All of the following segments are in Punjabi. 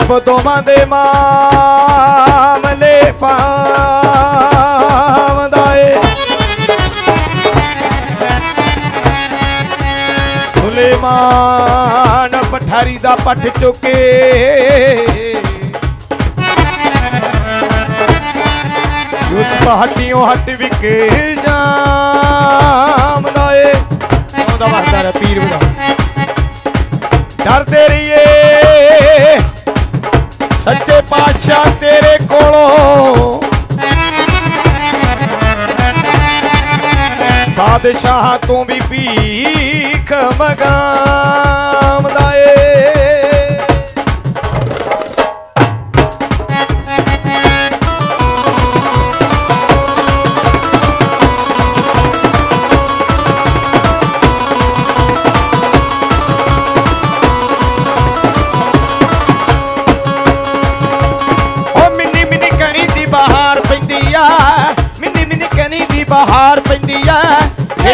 ਕੌਮਾਂ ਦੇ ਮਾਮਲੇ ਪਾਵਦਾ ਏ ਸੁਲੇਮਾਨ ਪਠਾਰੀ ਦਾ ਪੱਠ ਚੁੱਕੇ। ਉਸ ਪਹਾਟੀਆਂ ਹੱਟ ਵਿਕੇ ਜਾਮਦਾ ਏ ਉਹਦਾ ਵਸਦਾ ਰੇ ਪੀਰ ਬੁਲਾ ਡਰਦੇ ਰਹੀਏ। ਸੱਚੇ ਪਾਤਸ਼ਾਹ ਤੇਰੇ ਕੋਲੋਂ। ਬਾਦਸ਼ਾਹ ਤੂੰ ਵੀ ਭੀਖ ਮਗਾਮਦਾ ਏ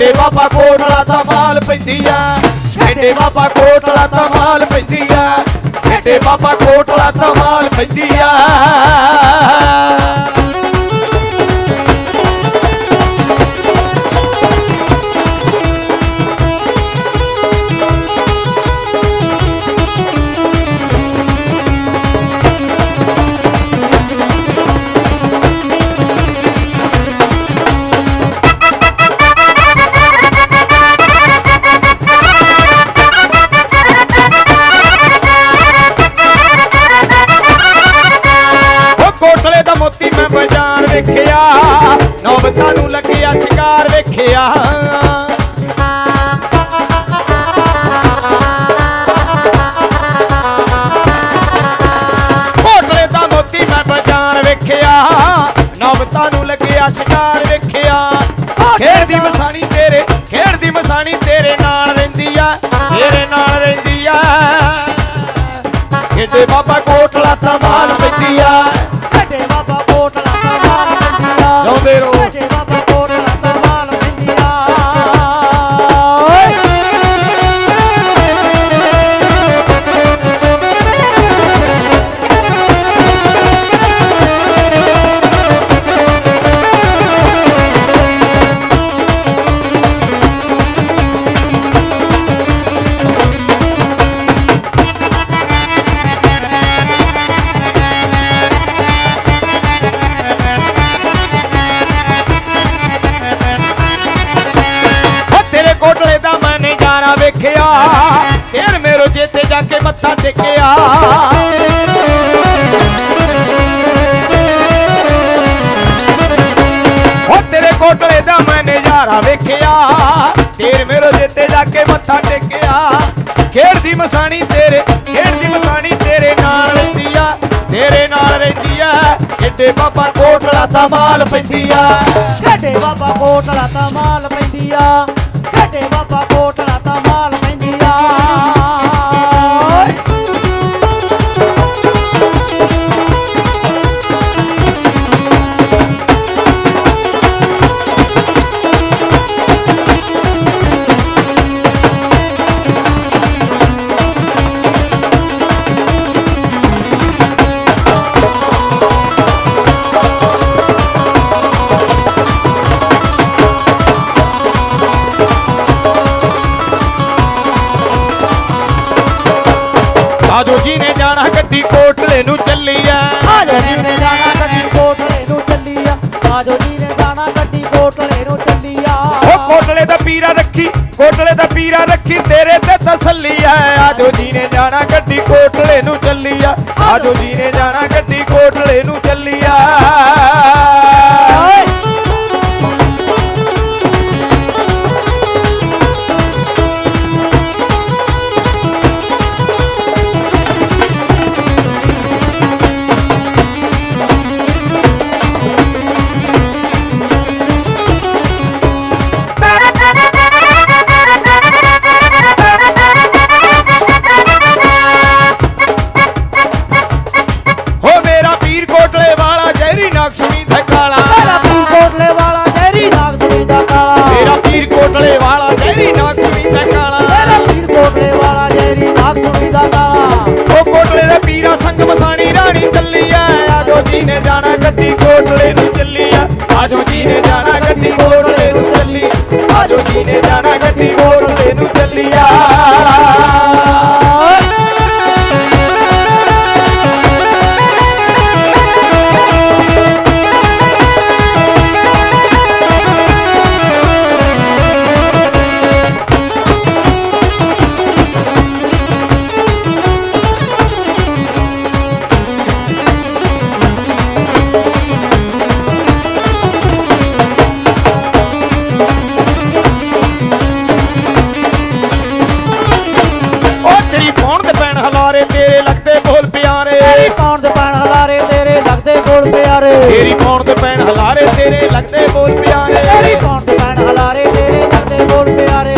ਏਡੇ ਬਾਬਾ ਕੋਟਲਾ ਤਾਂ ਮਾਲ ਪੈਂਦੀ ਆ। ਏਡੇ ਬਾਬਾ ਕੋਟਲਾ ਤਾਂ ਮਾਲ ਪੈਂਦੀ ਆ। ਏਡੇ ਬਾਬਾ ਕੋਟਲਾ ਤਾਂ ਮਾਲ ਪੈਂਦੀ ਆ। বাবা ਜਾ ਕੇ ਮੱਥਾ ਟੇਕਿਆ। ਓ ਤੇਰੇ ਕੋਟਲੇ ਦਾ ਮੈਂ ਨਜ਼ਾਰਾ ਵੇਖਿਆ। ਫੇਰ ਮੇਰੋ ਜੇਤੇ ਜਾ ਕੇ ਮੱਥਾ ਟੇਕਿਆ। ਖੇਡ ਮਸਾਣੀ ਤੇਰੇ ਖੇਡਦੀ ਮਸਾਣੀ ਤੇਰੇ ਨਾਲ ਰਹਿੰਦੀ ਆ, ਤੇਰੇ ਨਾਲ ਰਹਿੰਦੀ ਆ। ਏਡੇ ਬਾਬਾ ਕੋਟਲਾ ਤਾਂ ਮਾਲ ਪੈਂਦੀ ਆ। ਵੱਡੇ ਬਾਬਾ ਕੋਟਲਾ ਦਾ ਮਾਲ ਮੰਡੀਆ ਆ। ਆਜੋ ਜੀ ਨੇ ਜਾਣਾ ਗੱਡੀ ਕੋਟਲੇ ਨੂੰ ਚੱਲੀ ਆ ਆਜੋ ਜੀ ਨੇ ਜਾਣਾ ਗੱਡੀ ਕੋਟਲੇ ਨੂੰ ਚੱਲੀਆ ਆਜੋ ਜੀ ਨੇ ਜਾਣਾ ਗੱਡੀ ਕੋਟਲੇ ਨੂੰ ਚੱਲੀਆ ਉਹ ਕੋਟਲੇ ਦਾ ਪੀਰਾ ਰੱਖੀ ਕੋਟਲੇ ਦਾ ਪੀਰਾ ਰੱਖੀ ਤੇਰੇ ਤੇ ਤਸੱਲੀ ਆ ਆਜੋ ਜੀ ਨੇ ਜਾਣਾ ਗੱਡੀ ਕੋਟਲੇ ਨੂੰ ਚੱਲੀ ਆ ਆਜੋ ਜੀ ਨੇ ਜਾਣਾ ਗੱਡੀ ਕੋਟਲੇ ਨੂੰ ਚੱਲੀ ਆ ਕੋਟਲੇ ਨੂੰ ਚੱਲੀ ਆ ਆਜੋ ਜੀ ਨੇ ਪਿਆਰੇ ਤੇਰੀ ਪੌਣ ਦੇ ਪੈਣ ਹਲਾਰੇ ਤੇਰੇ ਲੱਗਦੇ ਬੋਲ ਤੇਰੀ ਪਿਆਰੇ ਕੌਣ ਦੇ ਪੈਣ ਹਲਾਰੇ ਤੇਰੇ ਲੱਗਦੇ ਗੋਲ ਪਿਆਰੇ।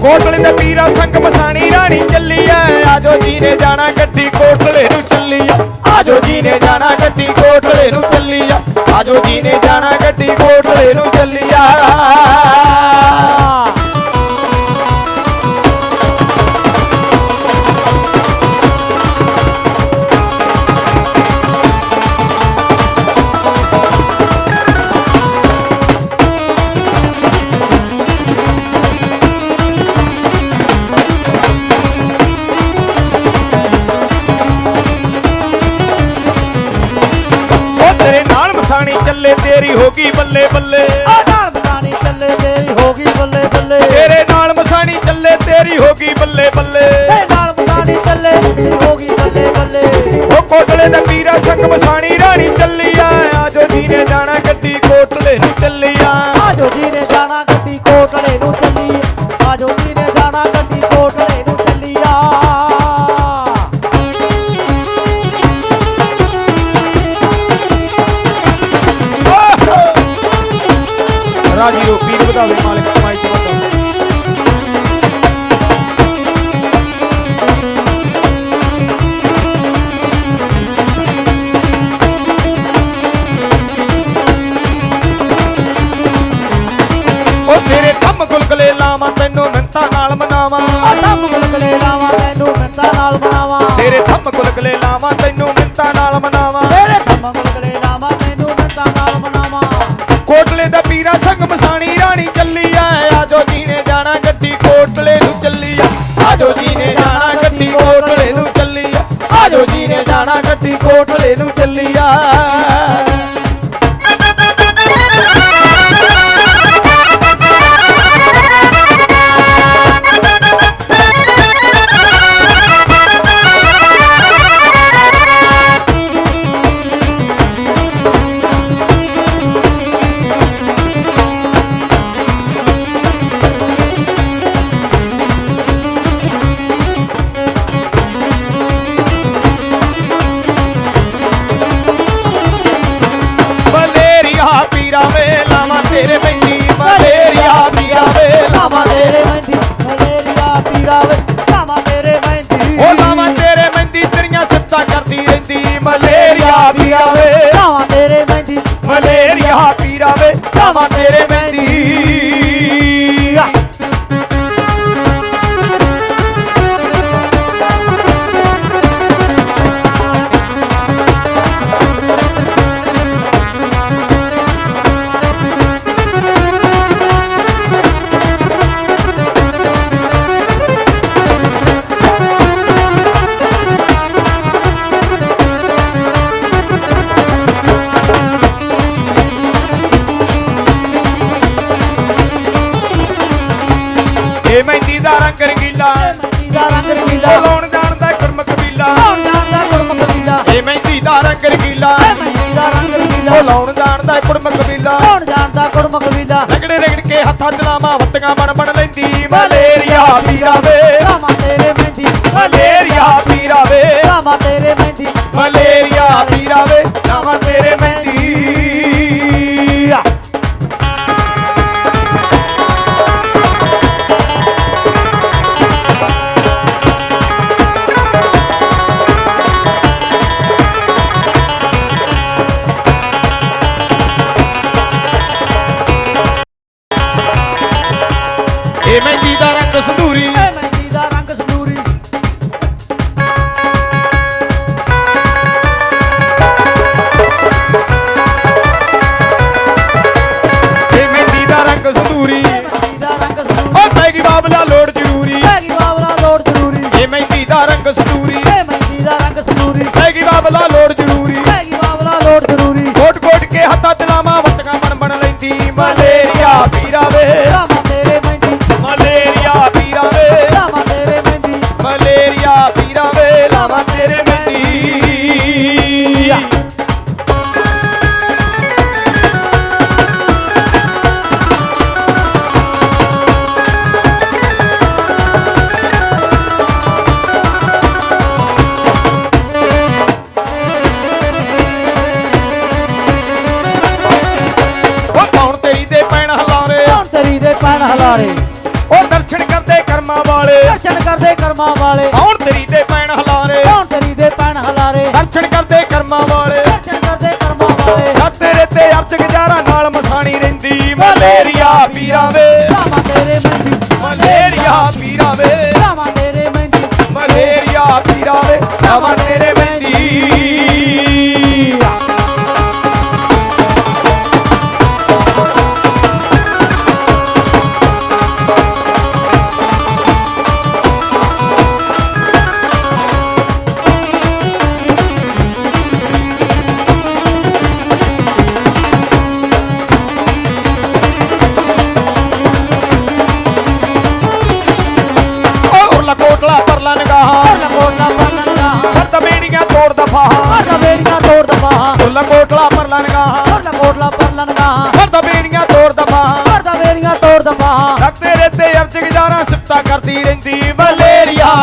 ਕੋਟਲੇ ਦੇ ਪੀਰਾ ਸੰਗ ਮਸਾਣੀ ਰਾਣੀ ਚੱਲੀ ਐ। ਆਜੋ ਜੀ ਨੇ ਜਾਣਾ ਗੱਡੀ ਕੋਟਲੇ ਨੂੰ ਚੱਲੀ ਆ। ਆਜੋ ਜੀ ਨੇ ਜਾਣਾ ਗੱਡੀ ਕੋਟਲੇ ਨੂੰ ਚੱਲੀ ਆ। ਆਜੋ ਜੀ ਨੇ ਜਾਣਾ ਗੱਡੀ ਕੋਟਲੇ ਨੂੰ ਚੱਲੀ ਆ। ਰਾਜੀ ਰੋ ਪੀਰ ਵਧਾਵੇ ਮਾਲਕ ਕਮਾਈ ਚ ਵਧਾਵੇ ਉਹ ਤੇਰੇ ਕੰਮ ਗੁਲਗਲੇ ਲਾਵਾਂ ਤੈਨੂੰ ਮਿੰਤਾ ਨਾਲ ਮਨਾਵਾਂ। ਆਟਾ ਮੁਗਲਗਲੇ ਲਾਵਾਂ ਤੈਨੂੰ ਮਿੰਤਾ ਨਾਲ ਬਣਾਵਾਂ ਤੇਰੇ ਥੰਮ ਗੁਲਗਲੇ ਲਾਵਾਂ ਤੈਨੂੰ ਆਜੋ ਜੀ ਨੇ ਜਾਣਾ ਗੱਡੀ ਕੋਟਲੇ ਨੂੰ ਚੱਲੀ ਆਜੋ ਜੀ ਨੇ ਜਾਣਾ ਗੱਡੀ ਕੋਟਲੇ ਨੂੰ ਚੱਲੀ ਆ ਲਾਵਾਂ ਤੇਰੇ ਇਹ ਮਹਿੰਦੀ ਦਾ ਰੰਗ ਰੰਗੀਲਾ ਮਹਿੰਦੀ ਦਾ ਰੰਗ ਰੰਗੀਲਾ ਉਹ ਲਾਉਣ ਜਾਣਦਾ ਗੁਰਮੁਖ ਕਬੀਲਾ ਕੌਣ ਜਾਣਦਾ ਗੁਰਮੁਖ ਕਬੀਲਾ ਇਹ ਮਹਿੰਦੀ ਦਾ ਰੰਗ ਰੰਗੀਲਾ ਮਹਿੰਦੀ ਦਾ ਰੰਗ ਰੰਗੀਲਾ। ਲਾਉਣ ਜਾਣਦਾ ਗੁਰਮੁਖ ਕਬੀਲਾ ਕੌਣ ਜਾਣਦਾ ਗੁਰਮੁਖ ਕਬੀਲਾ ਰਗੜੇ ਰਗੜ ਕੇ ਹੱਥਾਂ ਚ ਲਾਵਾਂ ਬਣ ਬਣ ਲੈਂਦੀ। ਮਲੇਰੀਆ ਪੀਰਾ ਵੇ ਲਾਵਾਂ। ਤੇਰੇ ਮਹਿੰਦੀ। ਮਲੇਰੀਆ ਕਰਦੇ ਕਰਮਾਂ ਵਾਲੇ। ਕੌਣ ਤੇਰੀ ਦੇ ਪੈਣ ਹਲਾਰੇ? ਕੌਣ ਤੇਰੀ ਦੇ ਪੈਣ ਹਲਾਰੇ? ਦਰਸ਼ਨ ਕਰਦੇ ਕਰਮਾਂ ਵਾਲੇ। ਦਰਸ਼ਨ ਕਰਦੇ ਕਰਮਾਂ ਵਾਲੇ। ਨਾ ਤੇਰੇ ਤੇ ਅਰਜ ਗੁਜ਼ਾਰਾ ਨਾਲ ਮਸਾਣੀ ਰਹਿੰਦੀ ਮਲੇਰੀਆ ਪੀਰਾ ਵੇ ਲਾਵਾਂ ਤੇਰੇ ਮਹਿੰਦੀ। ਮਲੇਰੀਆ ਪੀਰਾ ਵੇ ਲਾਵਾਂ ਤੇਰੇ ਮਹਿੰਦੀ। ਮਲੇਰੀਆ ਪੀਰਾ ਵੇ ਲਾਵਾਂ ਤੇਰੇ ਤੇ ਅਰਜ ਗੁਜ਼ਾਰਾ ਸਿਫਤਾ ਕਰਦੀ ਰਹਿੰਦੀ ਮਲੇਰੀਆ